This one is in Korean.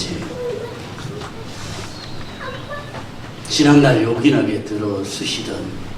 거지. 지난날 요긴하게 들어 쓰시던